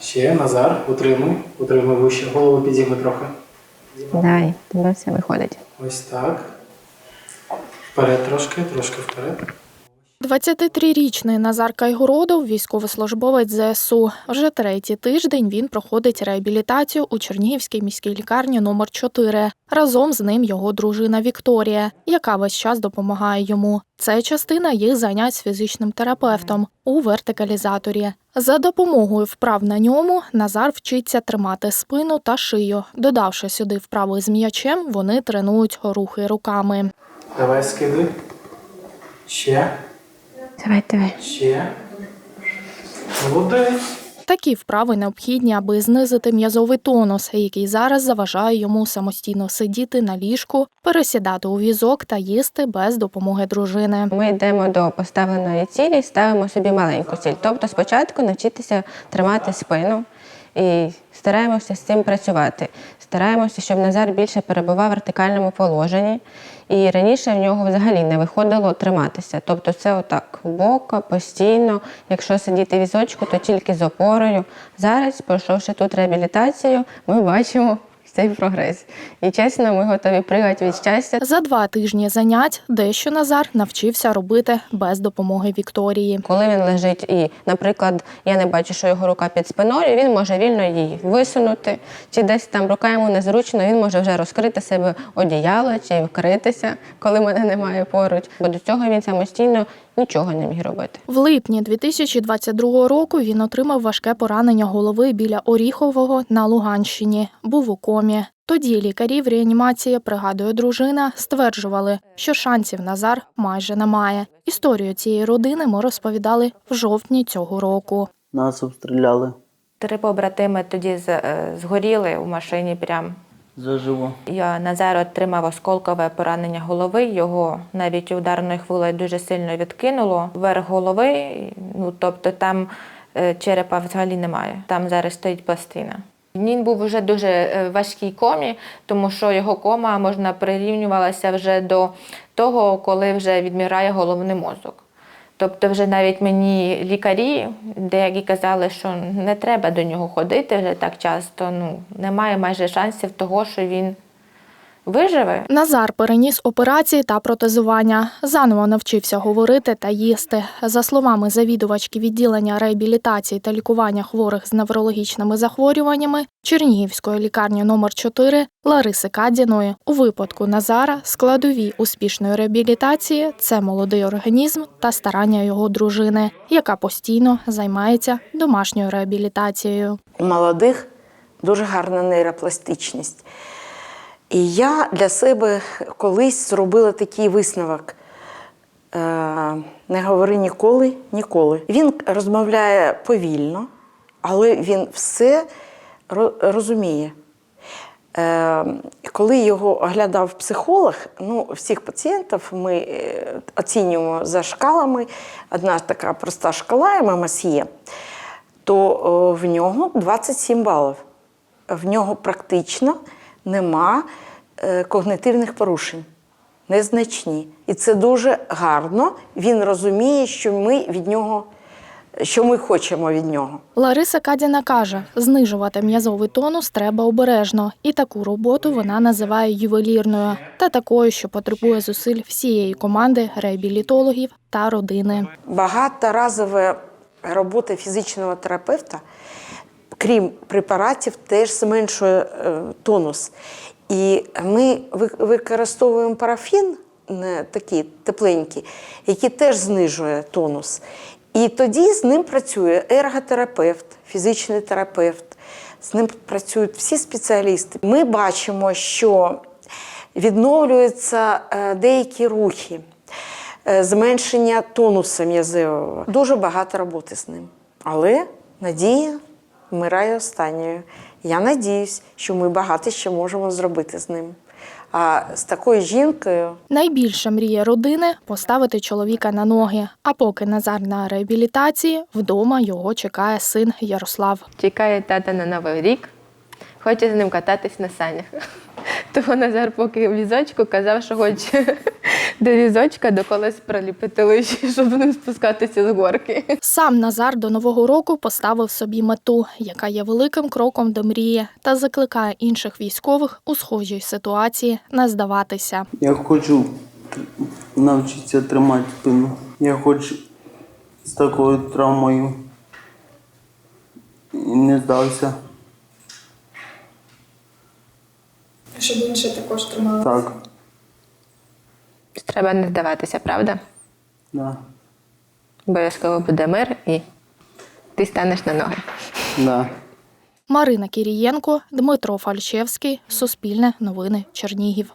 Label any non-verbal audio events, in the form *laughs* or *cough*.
Ще, Назар, утримуй. Утримуй вище. Голову підійми трохи. Дай, тебе все виходить. Ось так. Вперед трошки, трошки вперед. 23-річний Назар Кайгородов, військовослужбовець ЗСУ. Вже третій тиждень він проходить реабілітацію у Чернігівській міській лікарні номер 4 Разом з ним його дружина Вікторія, яка весь час допомагає йому. Це частина їх занять з фізичним терапевтом у вертикалізаторі. За допомогою вправ на ньому Назар вчиться тримати спину та шию. Додавши сюди вправи з м'ячем, вони тренують рухи руками. Давай скиди. Ще, Давай, давай. ще. Молодець. Такі вправи необхідні, аби знизити м'язовий тонус, який зараз заважає йому самостійно сидіти на ліжку, пересідати у візок та їсти без допомоги дружини. Ми йдемо до поставленої цілі і ставимо собі маленьку ціль. Тобто спочатку навчитися тримати спину і стараємося з цим працювати. Стараємося, щоб Назар більше перебував в вертикальному положенні. І раніше в нього взагалі не виходило триматися. Тобто це отак бока, постійно. Якщо сидіти візочку, то тільки з опорою. Зараз, пройшовши тут реабілітацію, ми бачимо цей прогрес. І чесно, ми готові пригати від щастя. За два тижні занять дещо Назар навчився робити без допомоги Вікторії. Коли він лежить і, наприклад, я не бачу, що його рука під спиною, він може вільно її висунути, чи десь там рука йому незручно, він може вже розкрити себе одіяло чи вкритися, коли мене немає поруч. Бо до цього він самостійно нічого не міг робити. В липні 2022 року він отримав важке поранення голови біля Оріхового на Луганщині. Був у комі. Тоді лікарі в реанімації, пригадує дружина, стверджували, що шансів Назар майже немає. Історію цієї родини ми розповідали в жовтні цього року. Нас обстріляли Три побратими тоді з- е, згоріли у машині прям. Заживо. Я Назар отримав осколкове поранення голови. Його навіть ударною хвилею дуже сильно відкинуло вверх голови. Ну тобто там е, черепа взагалі немає. Там зараз стоїть пластина. Він був вже дуже е, важкій комі, тому що його кома можна прирівнювалася вже до того, коли вже відмирає головний мозок. Тобто, вже навіть мені лікарі, деякі казали, що не треба до нього ходити вже так часто. Ну немає майже шансів того, що він виживе. Назар переніс операції та протезування. Заново навчився говорити та їсти. За словами завідувачки відділення реабілітації та лікування хворих з неврологічними захворюваннями Чернігівської лікарні номер 4 Лариси Кадіної, у випадку Назара складові успішної реабілітації це молодий організм та старання його дружини, яка постійно займається домашньою реабілітацією. у молодих дуже гарна нейропластичність. І я для себе колись зробила такий висновок. Е, Не говори ніколи, ніколи. Він розмовляє повільно, але він все розуміє. Е, Коли його оглядав психолог, ну, всіх пацієнтів ми е, оцінюємо за шкалами. Одна така проста шкала ММС є, то в нього 27 балів. В нього практично нема е, когнитивних порушень, незначні. І це дуже гарно. Він розуміє, що ми від нього, що ми хочемо від нього. Лариса Кадіна каже, знижувати м'язовий тонус треба обережно, і таку роботу вона називає ювелірною та такою, що потребує зусиль всієї команди реабілітологів та родини. Багаторазова робота фізичного терапевта, крім препаратів, теж зменшує е, тонус. І ми використовуємо парафін, такий тепленький, який теж знижує тонус. І тоді з ним працює ерготерапевт, фізичний терапевт, з ним працюють всі спеціалісти. Ми бачимо, що відновлюються е, деякі рухи е, зменшення тонусу м'язевого. Дуже багато роботи з ним. Але надія вмирає останньою. Я надіюсь, що ми багато ще можемо зробити з ним. А з такою жінкою Найбільша мрія родини поставити чоловіка на ноги. А поки Назар на реабілітації, вдома його чекає син Ярослав. Чекає тата на новий рік, хоче з ним кататись на санях. *laughs* Того Назар, поки в візочку, казав, що хоче До візочка до колес приліпити лижі, *laughs* щоб не спускатися з горки. Сам Назар до нового року поставив собі мету, яка є великим кроком до мрії, та закликає інших військових у схожій ситуації не здаватися. Я хочу навчитися тримати спину. Я хочу з такою травмою і не здався. Щоб інші також тримали. Так, Треба не здаватися, правда? да, Обов'язково буде мир і ти станеш на ноги. да. Марина Кірієнко, Дмитро Фальчевський, Суспільне новини, Чернігів.